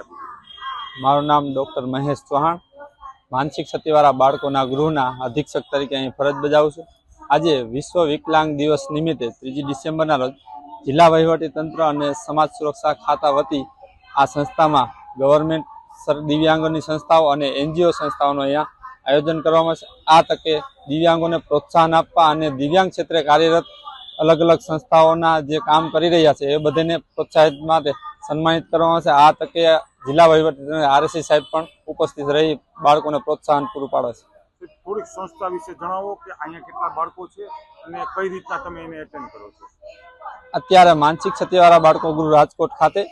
આપી. મારું નામ ડૉક્ટર મહેશ ચૌહાણ. માનસિક ક્ષતિવાળા બાળકોના ગૃહના અધિક્ષક તરીકે અહીં ફરજ બજાવું છું. આજે વિશ્વ વિકલાંગ દિવસ નિમિત્તે ત્રીજી ડિસેમ્બરના રોજ જિલ્લા વહીવટીતંત્ર અને સમાજ સુરક્ષા ખાતા વતી આ સંસ્થામાં ગવર્મેન્ટ દિવ્યાંગોની સંસ્થાઓ અને એનજીઓ સંસ્થાઓનું અહીંયા આયોજન કરવામાં છે. આ તકે દિવ્યાંગોને પ્રોત્સાહન આપવા અને દિવ્યાંગ ક્ષેત્રે કાર્યરત અલગ અલગ સંસ્થાઓના જે કામ કરી રહ્યા છે એ બધાને પ્રોત્સાહિત માટે સન્માનિત કરવામાં આવશે. આ તકે જિલ્લા વહીવટી આરએસી સાહેબ પણ ઉપસ્થિત રહી બાળકોને પ્રોત્સાહન પૂરું પાડે છે. થોડીક સંસ્થા વિશે જણાવો કે અહીંયા કેટલા બાળકો છે અને કઈ રીતના તમે એને એટેન્ડ કરો છો? અત્યારે માનસિક ક્ષતિવાળા બાળકો ગૃહ રાજકોટ ખાતે.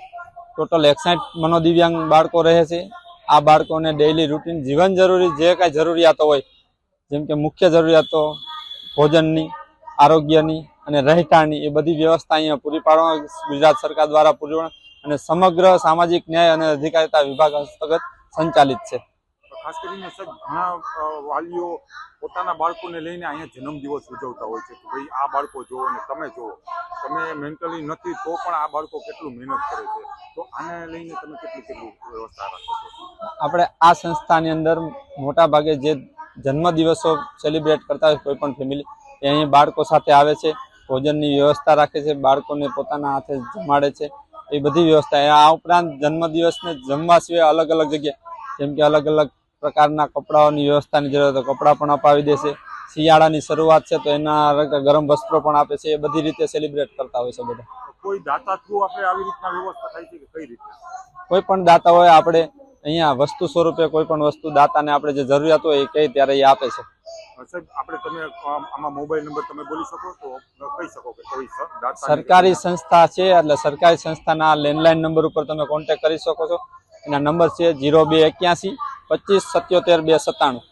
ટોટલ એકસાઠ મનોદિવ્યાંગ બાળકો રહે છે. આ બાળકોને ડેઇલી રૂટીન જીવન જરૂરી જે કાંઈ જરૂરિયાતો હોય જેમ કે મુખ્ય જરૂરિયાતો ભોજનની આરોગ્યની અને રહેઠાણની એ બધી વ્યવસ્થા અહીંયા પૂરી પાડવામાં ગુજરાત સરકાર દ્વારા પૂરી અને સમગ્ર સામાજિક ન્યાય અને અધિકારિતા વિભાગ હસ્તગત સંચાલિત છે. ખાસ કરીને સર ઘણા વાલીઓ પોતાના બાળકોને લઈને અહીંયા જન્મદિવસ ઉજવતા હોય છે કે ભાઈ આ બાળકો જુઓ અને તમે જુઓ. તમે મેન્ટલી નથી તો પણ આ બાળકો કેટલું મહેનત કરે છે. તો આને લઈને તમે કેટલી કેટલું વ્યવસ્થા રાખો છો? આપણે આ સંસ્થાની અંદર મોટા ભાગે જે જન્મદિવસો સેલિબ્રેટ કરતા હોય કોઈ પણ ફેમિલી એ અહીં બાળકો સાથે આવે છે ભોજનની વ્યવસ્થા રાખે છે બાળકોને પોતાના હાથે જમાડે છે એ બધી વ્યવસ્થા. આ ઉપરાંત જન્મદિવસને જમવા સિવાય અલગ અલગ જગ્યાએ જેમ કે અલગ અલગ પ્રકારના કપડાઓની વ્યવસ્થાની જરૂર તો કપડાં પણ અપાવી દેશે. શિયાળાની શરૂઆત છે તો એના ગરમ વસ્ત્રો પણ આપે છે. એ બધી રીતે સેલિબ્રેટ કરતા હોય છે બધા. કોઈ દાતા થ્રુ આપણે આવી રીતના વ્યવસ્થા થાય છે કે કઈ રીતે? કોઈ પણ દાતા હોય આપણે અહીંયા વસ્તુ સ્વરૂપે કોઈ પણ વસ્તુ દાતાને આપણે જે જરૂરિયાત હોય એ કહે ત્યારે એ આપે છે. સાહેબ આપણે તમે આમાં મોબાઈલ નંબર તમે બોલી શકો તો કહી શકો કે કોઈ સરકારી સંસ્થા છે એટલે સરકારી સંસ્થાના લેન્ડલાઇન નંબર ઉપર તમે કોન્ટેક્ટ કરી શકો છો. એના નંબર છે જીરો બે એક્યાસી પચીસ સત્યોતેર બે સત્તાણું.